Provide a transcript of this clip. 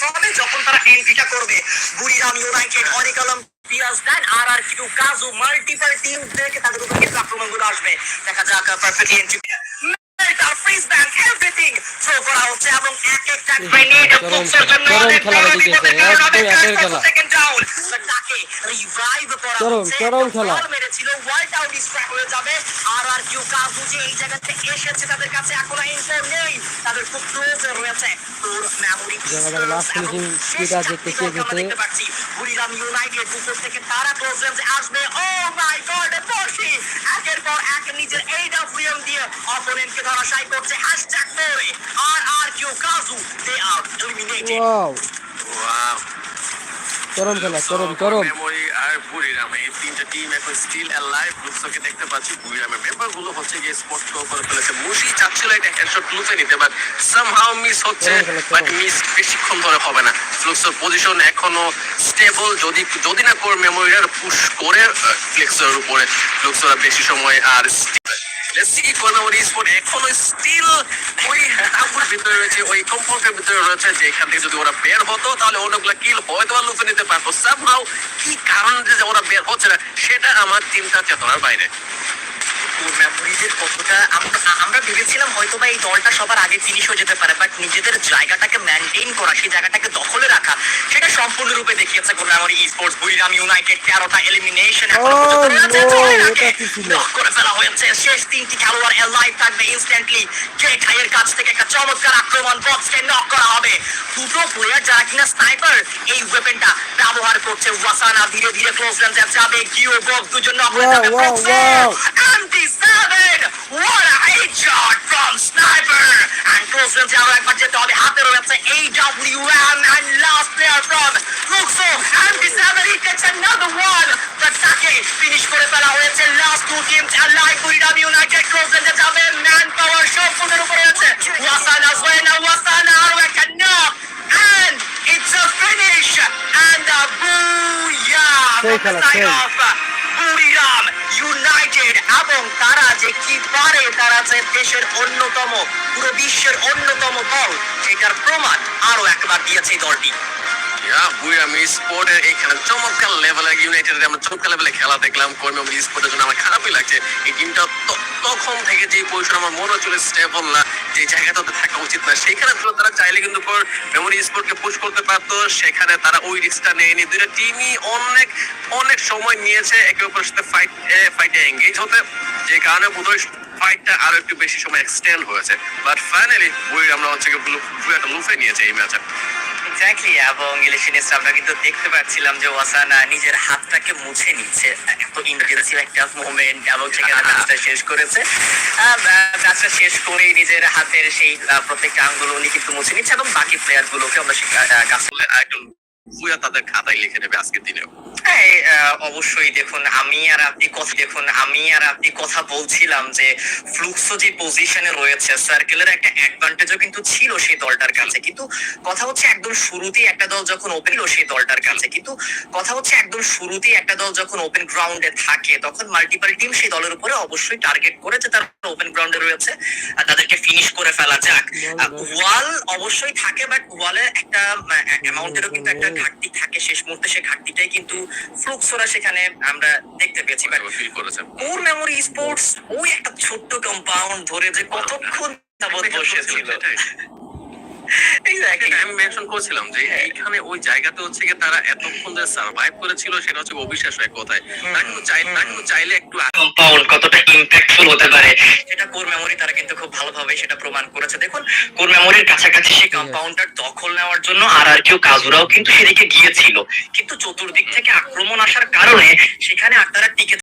হবে যখন তারা এন্ট্রিটা করবে বুড়িরাম ইউনাইটেড অরিকালম পিয়াস then R R Q Kazu multiple team থেকে তাদের উপর কিন্তু আক্রমণগুলো আসবে দেখা যাক পারফেক্টলি এন্ট্রি ফ্রিজ ব্যাংক এভরিথিং থ্রো করা হচ্ছে এবং এক একটা গ্রেনেড ফুক্সের জন্য অনেক বড় বিপদের কারণ খেলা। Second down, but তাকে revive করা হচ্ছে। চরম খেলা। White out distract হয়ে যাবে। আর আর কিউ কাজু যে এই জায়গাতে এসেছে, তাদের কাছে এখনও info নেই। তাদের খুব এ রয়েছে। শেষ যেটা চারটি দেখতে পাচ্ছি। বুড়িরাম ইউনাইটেড উপর থেকে তারা close range আসবে। Oh my God, বর্ষি একের পর এক নিজের AWM দিয়ে opponent কে ধরাশায়ী করছে। Hashtag করে R R Q Kazu, they are eliminated. Wow wow চরম খেলা চরম চরম মেমোরি আর বুড়িরাম এই তিনটা টিম এখন স্টিল অ্যালাইভ লুকসকে দেখতে পাচ্ছি বুড়িরামের হচ্ছে গিয়ে স্পট করে ফেলেছে। মুশি চাচ্ছিল একটা হেডশট নিতে বাট সামহাউ মিস হচ্ছে। বাট মিস বেশিক্ষণ ধরে হবে না। ফ্লুক্সের পজিশন এখনও স্টেবল যদি যদি না কোর মেমোরিয়ার পুশ করে ফ্লেক্সের উপরে ফ্লুক্সরা বেশি সময় আর Let's see কোন মেমোরি স্পোর্ট এখনও স্টিল ওই তাঁবুর ভিতরে রয়েছে, ওই কম্পাউন্ডের ভিতরে রয়েছে যে এখান থেকে যদি ওরা বের হতো, তাহলে অনেকগুলো কিল হয়তো লুফে নিতে পারতো। সামহাউ কি কারণ যে ওরা বের হচ্ছে না, সেটা আমার চিন্তা চেতনার বাইরে। মেমোরিজের কতটা, আমরা ভেবেছিলাম হয়তো বা এই দলটা সবার আগে ফিনিশ হয়ে যেতে পারে বাট নিজেদের জায়গাটাকে মেনটেন করা, সেই জায়গাটাকে দখলে সম্পূর্ণরূপে দেখিয়েছে মেমোরি স্পোর্টস বুড়িরাম ইউনাইটেড তেরোটা এলিমিনেশন কি? করে ফেলা হয়েছে। শেষ তিনটি খেলোয়াড় লাইভ থাকবে ইনস্ট্যান্টলি গেট হাইয়ের কাছ থেকে একটা চমৎকার আক্রমণ বক্সকে নক করা হবে। দুটো প্লেয়ার যারা কিনা স্নাইপার এই ওয়েপেনটা ব্যবহার করছে। ওয়াসানা ধীরে ধীরে ক্লোজ রেঞ্জে যাবে। গিও বক্স দুজন নক হয়ে যাবে বক্সে wow. MT7 what a যেতে হবে হাতে রয়েছে AWM and last player from Luxo MT7 he takes another one but তাকে ফিনিশ করে ফেলা হয়েছে last two teams alive Buriram United close রেঞ্জে যাবে ম্যান পাওয়ার সম্পূর্ণ উপরে আছে ওয়াসানা ওয়েনা ওয়াসানা আরো একটা knock and it's a finish and a booyah সেই from the খেলা, side সেই। of বুড়িরাম United এবং তারা যে কি পারে, তারা যে দেশের অন্যতম, পুরো বিশ্বের অন্যতম দল সেটার প্রমাণ আরও একবার দিয়েছে দলটি। লেভেলের লেভেলে খেলা দেখলাম স্পোর্টের জন্য আমার খারাপই লাগছে। এই টিমটা তখন থেকে যে পজিশন আমার মনে হচ্ছিল স্টেবল না যে জায়গাটাতে থাকা উচিত না সেখানে তারা চাইলে কিন্তু মেমোরি স্পোর্টকে পুশ করতে পারতো, সেখানে তারা ওই রিস্কটা নেয়নি। দুইটা টিমই অনেক অনেক সময় নিয়েছে একে অপরের সাথে ফাইট ফাইটে এঙ্গেজ হতে, যে কারণে বোধহয় ফাইটটা আরও একটু বেশি সময় এক্সটেন্ড হয়েছে। বাট ফাইনালি ওই আমরা হচ্ছে লুফে নিয়েছে এই ম্যাচে এক্স্যাক্টলি এবং ইলেকশনিস্ট আমরা কিন্তু দেখতে পাচ্ছিলাম যে ওয়াসানা নিজের হাতটাকে মুছে নিচ্ছে। এত ইন্টেন্সিভ একটা মুভমেন্ট এবং সেখানে ম্যাচটা শেষ করেছে। ম্যাচটা শেষ করে নিজের হাতের সেই প্রত্যেকটা আঙ্গুল উনি কিন্তু মুছে নিচ্ছে এবং বাকি প্লেয়ার গুলোকে আমরা সে- আহ, কাছে তাদের খাতায় লিখে নেবে আজকের দিনেও। হ্যাঁ অবশ্যই দেখুন আমি আর আপনি কথা দেখুন আমি আর আপনি কথা বলছিলাম যে ফ্লুক্সো যে পজিশনে রয়েছে সার্কেলের একটা অ্যাডভান্টেজও কিন্তু ছিল সেই দলটার কাছে। কিন্তু কথা হচ্ছে একদম শুরুতেই একটা দল যখন ওপেন সেই দলটার কাছে। কিন্তু কথা হচ্ছে একদম শুরুতেই একটা দল যখন ওপেন গ্রাউন্ডে থাকে তখন মাল্টিপল টিম সেই দলের উপরে অবশ্যই টার্গেট করে যে তারা ওপেন গ্রাউন্ডে রয়েছে আর তাদেরকে ফিনিশ করে ফেলা যাক। ওয়াল অবশ্যই থাকে বাট ওয়ালের একটা অ্যামাউন্টেরও কিন্তু একটা ঘাটতি থাকে শেষ মুহূর্তে সেই ঘাটতিটাই কিন্তু ফ্লুক্সোরা সেখানে আমরা দেখতে পেয়েছি। মোর কোর মেমোরি স্পোর্টস ওই একটা ছোট্ট কম্পাউন্ড ধরে যে কতক্ষণ বসে বসেছিল আমি মেনশন করছিলাম যে এইখানে ওই জায়গাতে হচ্ছে গিয়ে তারা এতক্ষণ যে সার্ভাইভ করেছিল সেটা হচ্ছে অবিশ্বাস এক কথায়। তারা কিন্তু চাই তারা কিন্তু চাইলে একটু কম্পাউন্ড কতটা ইম্প্যাক্টফুল হতে পারে? সেটা কোর মেমোরি তারা কিন্তু খুব ভালোভাবে সেটা প্রমাণ করেছে। দেখুন কোর মেমোরির কাছাকাছি সেই কম্পাউন্ডার দখল নেওয়ার জন্য আর আর কেউ কাজুরাও কিন্তু সেদিকে গিয়েছিল। কিন্তু চতুর্দিক থেকে আক্রমণ আসার কারণে সেখানে আর তারা টিকে